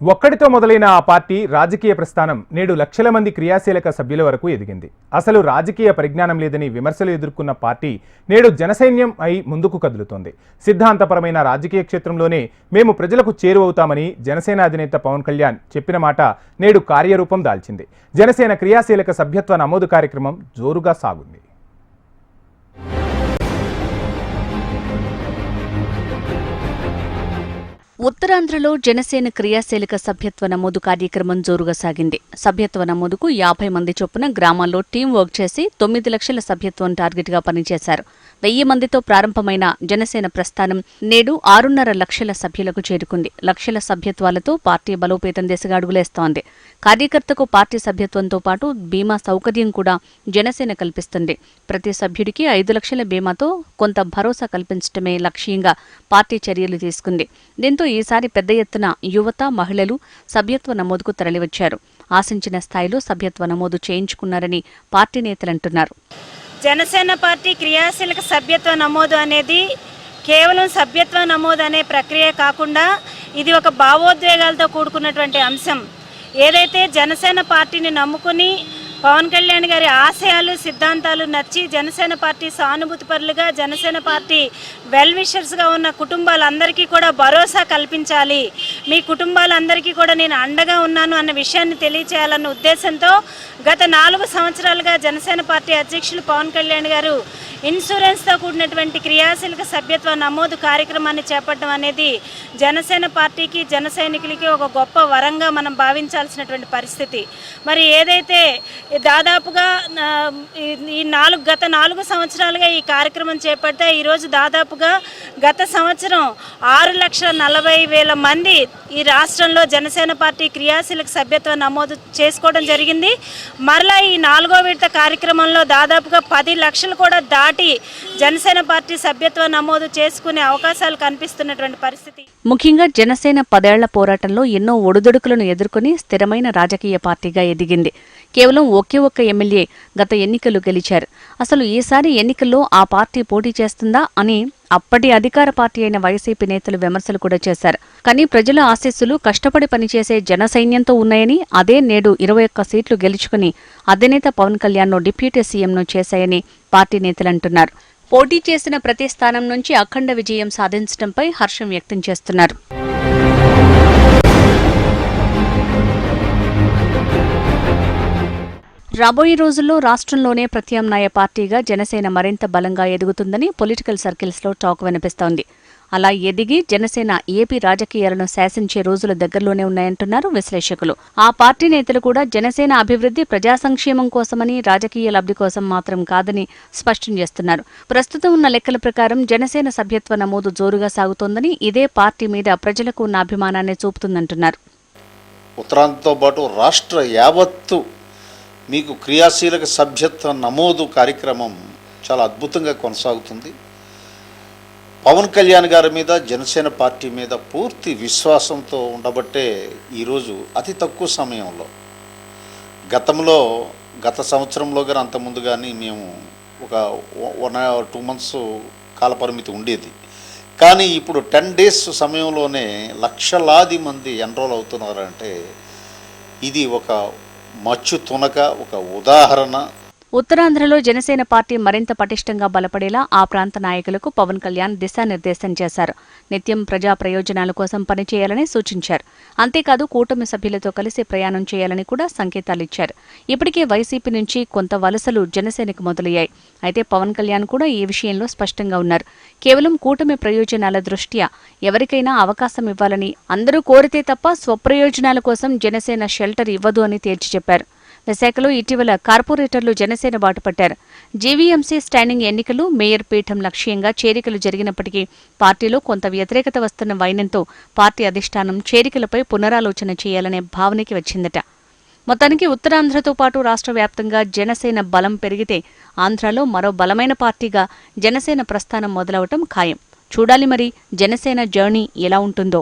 ఒక్కడితో మొదలైన ఆ పార్టీ రాజకీయ ప్రస్థానం నేడు లక్షల మంది క్రియాశీలక సభ్యుల వరకు ఎదిగింది. అసలు రాజకీయ పరిజ్ఞానం లేదని విమర్శలు ఎదుర్కొన్న పార్టీ నేడు జనసైన్యం అయి ముందుకు కదులుతోంది. సిద్ధాంతపరమైన రాజకీయ క్షేత్రంలోనే మేము ప్రజలకు చేరువవుతామని జనసేన అధినేత పవన్ కళ్యాణ్ చెప్పిన మాట నేడు కార్యరూపం దాల్చింది. జనసేన క్రియాశీలక సభ్యత్వ నమోదు కార్యక్రమం జోరుగా సాగుంది. ఉత్తరాంధ్రలో జనసేన క్రియాశీలక సభ్యత్వ నమోదు కార్యక్రమం జోరుగా సాగింది. సభ్యత్వ నమోదుకు యాభై మంది చొప్పున గ్రామాల్లో టీం వర్క్ చేసి తొమ్మిది లక్షల సభ్యత్వం టార్గెట్గా పనిచేశారు. వెయ్యి మందితో ప్రారంభమైన జనసేన ప్రస్థానం నేడు ఆరున్నర లక్షల సభ్యులకు చేరుకుంది. లక్షల సభ్యత్వాలతో పార్టీ బలోపేతం దిశగా అడుగులేస్తోంది. కార్యకర్తకు పార్టీ సభ్యత్వంతో పాటు బీమా సౌకర్యం కూడా జనసేన కల్పిస్తుంది. ప్రతి సభ్యుడికి ఐదు లక్షల బీమాతో కొంత భరోసా కల్పించడమే లక్ష్యంగా పార్టీ చర్యలు తీసుకుంది. దీంతో ఈసారి పెద్ద ఎత్తున యువత మహిళలు సభ్యత్వ నమోదుకు తరలివచ్చారు. ఆశించిన స్థాయిలో సభ్యత్వ నమోదు చేయించుకున్నారని పార్టీ నేతలంటున్నారు. జనసేన పార్టీ క్రియాశీలక సభ్యత్వ నమోదు అనేది కేవలం సభ్యత్వ నమోదు అనే ప్రక్రియ కాకుండా ఇది ఒక భావోద్వేగాలతో కూడుకున్నటువంటి అంశం. ఏదైతే జనసేన పార్టీని నమ్ముకుని పవన్ కళ్యాణ్ గారి ఆశయాలు సిద్ధాంతాలు నచ్చి జనసేన పార్టీ సానుభూతిపరులుగా జనసేన పార్టీ వెల్ విషర్స్గా ఉన్న కుటుంబాలందరికీ కూడా భరోసా కల్పించాలి. మీ కుటుంబాలందరికీ కూడా నేను అండగా ఉన్నాను అన్న విషయాన్ని తెలియచేయాలన్న ఉద్దేశంతో గత నాలుగు సంవత్సరాలుగా జనసేన పార్టీ అధ్యక్షులు పవన్ కళ్యాణ్ గారు ఇన్సూరెన్స్తో కూడినటువంటి క్రియాశీలక సభ్యత్వ నమోదు కార్యక్రమాన్ని చేపట్టడం అనేది జనసేన పార్టీకి జన సైనికులకి ఒక గొప్ప వరంగా మనం భావించాల్సినటువంటి పరిస్థితి. మరి ఏదైతే దాదాపుగా ఈ- నాలుగు గత నాలుగు సంవత్సరాలుగా ఈ కార్యక్రమం చేపడితే ఈరోజు దాదాపుగా గత సంవత్సరం ఆరు లక్షల నలభై వేల మంది ఈ రాష్ట్రంలో జనసేన పార్టీ క్రియాశీలక సభ్యత్వ నమోదు చేసుకోవడం జరిగింది. మరలా ఈ నాలుగో విడత కార్యక్రమంలో దాదాపుగా పది లక్షలు కూడా దాటి జనసేన పార్టీ సభ్యత్వ నమోదు చేసుకునే అవకాశాలు కనిపిస్తున్నటువంటి పరిస్థితి. ముఖ్యంగా జనసేన పదేళ్ళ పోరాటంలో ఎన్నో ఒడిదుడుకులను ఎదుర్కొని స్థిరమైన రాజకీయ పార్టీగా ఎదిగింది. కేవలం ఒకే ఒక్క ఎమ్మెల్యే గత ఎన్నికలు గెలిచారు. అసలు ఈసారి ఎన్నికల్లో ఆ పార్టీ పోటీ చేస్తుందా అని అప్పటి అధికార పార్టీ అయిన వైసీపీ నేతలు విమర్శలు కూడా చేశారు. కానీ ప్రజల ఆశీస్సులు కష్టపడి పనిచేసే జన సైన్యంతో ఉన్నాయని అదే నేడు ఇరవై ఒక్క సీట్లు గెలుచుకుని అధినేత పవన్ కళ్యాణ్ను డిప్యూటీ సీఎంను చేశాయని పార్టీ నేతలు అంటున్నారు. పోటీ చేసిన ప్రతి స్థానం నుంచి అఖండ విజయం సాధించడంపై హర్షం వ్యక్తం చేస్తున్నారు. రాబోయే రోజుల్లో రాష్ట్రంలోనే ప్రత్యామ్నాయ పార్టీగా జనసేన మరింత బలంగా ఎదుగుతుందని పొలిటికల్ సర్కిల్స్లో టాక్ వినిపిస్తోంది. అలా ఎదిగి జనసేన ఏపీ రాజకీయాలను శాసించే రోజులు దగ్గరలోనే ఉన్నాయంటున్నారు విశ్లేషకులు. ఆ పార్టీ నేతలు కూడా జనసేన అభివృద్ధి ప్రజా సంక్షేమం కోసమని రాజకీయ లబ్ధి కోసం మాత్రం కాదని స్పష్టం చేస్తున్నారు. ప్రస్తుతం ఉన్న లెక్కల ప్రకారం జనసేన సభ్యత్వ నమోదు జోరుగా సాగుతోందని ఇదే పార్టీ మీద ప్రజలకు ఉన్న అభిమానాన్ని చూపుతుందంటున్నారు. ఉత్తరాంధ్రతో పాటు రాష్ట్ర యావత్తు మీకు క్రియాశీలక సభ్యత్వ నమోదు కార్యక్రమం చాలా అద్భుతంగా కొనసాగుతుంది. పవన్ కళ్యాణ్ గారి మీద జనసేన పార్టీ మీద పూర్తి విశ్వాసంతో ఉండబట్టే ఈరోజు అతి తక్కువ సమయంలో గతంలో గత సంవత్సరంలో కానీ అంత ముందు కానీ మేము ఒక వన్ టూ మంత్స్ కాలపరిమితి ఉండేది. కానీ ఇప్పుడు టెన్ డేస్ సమయంలోనే లక్షలాది మంది ఎన్రోల్ అవుతున్నారంటే ఇది ఒక మచ్చు తునక ఒక ఉదాహరణ ఉత్తరాంధ్రలో జనసేన పార్టీ మరింత పటిష్టంగా బలపడేలా ఆ ప్రాంత నాయకులకు పవన్ కళ్యాణ్ దిశానిర్దేశం చేశారు. నిత్యం ప్రజా ప్రయోజనాల కోసం పనిచేయాలని సూచించారు. అంతేకాదు కూటమి సభ్యులతో కలిసి ప్రయాణం చేయాలని కూడా సంకేతాలిచ్చారు ఇప్పటికే వైసీపీ నుంచి కొంత వలసలు జనసేనకు మొదలయ్యాయి. అయితే పవన్ కళ్యాణ్ కూడా ఈ విషయంలో స్పష్టంగా ఉన్నారు. కేవలం కూటమి ప్రయోజనాల దృష్ట్యా ఎవరికైనా అవకాశం ఇవ్వాలని అందరూ కోరితే తప్ప స్వప్రయోజనాల కోసం జనసేన షెల్టర్ ఇవ్వదు అని తేల్చి చెప్పారు. విశాఖలో ఇటీవల కార్పొరేటర్లు జనసేన బాటుపట్టారు. జీవీఎంసీ స్టాండింగ్ ఎన్నికలు మేయర్ పీఠం లక్ష్యంగా చేరికలు జరిగినప్పటికీ పార్టీలో కొంత వ్యతిరేకత వస్తున్న వైనంతో పార్టీ అధిష్టానం చేరికలపై పునరాలోచన చేయాలనే భావనకి వచ్చిందట. మొత్తానికి ఉత్తరాంధ్రతో పాటు రాష్ట్ర వ్యాప్తంగా జనసేన బలం పెరిగితే ఆంధ్రాలో మరో బలమైన పార్టీగా జనసేన ప్రస్థానం మొదలవటం ఖాయం. చూడాలి మరి జనసేన జర్నీ ఎలా ఉంటుందో.